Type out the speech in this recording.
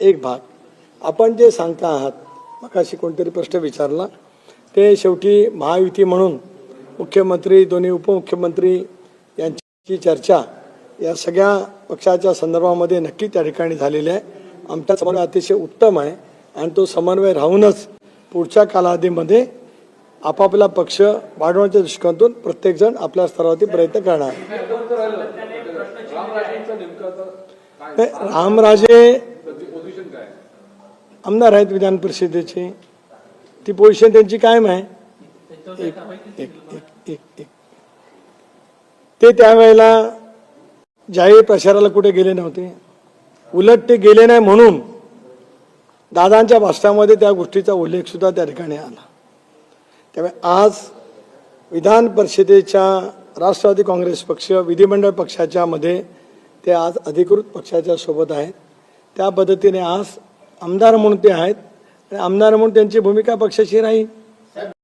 एक भाग. आपण जे सांगता आहात मग अशी कोणतरी प्रश्न विचारला. ते शेवटी महायुती म्हणून मुख्यमंत्री दोन्ही उपमुख्यमंत्री यांची चर्चा या सगळ्या पक्षाच्या संदर्भामध्ये नक्की त्या ठिकाणी झालेली आहे. आमचा समन्वय अतिशय उत्तम आहे आणि तो समन्वय राहूनच पुढच्या कालावधीमध्ये आपापला पक्ष वाढवण्याच्या दृष्टिकोनातून प्रत्येकजण आपल्या स्तरावरती प्रयत्न करणार. रामराजे आमदार आहेत विधान परिषदेचे. ती पोझिशन त्यांची कायम आहे. एक एक एक एक एक. ते त्यावेळेला जाहीर प्रचाराला कुठे गेले नव्हते. उलट ते गेले नाही म्हणून दादांच्या भाषणामध्ये त्या गोष्टीचा उल्लेखसुद्धा त्या ठिकाणी आला. त्यामुळे आज विधान परिषदेच्या राष्ट्रवादी काँग्रेस पक्ष विधिमंडळ पक्षाच्या मध्ये ते आज अधिकृत पक्षाच्या सोबत आहेत. त्या पद्धतीने आज आमदार म्हणून ते आहेत. आणि आमदार म्हणून त्यांची भूमिका पक्षाची राहील.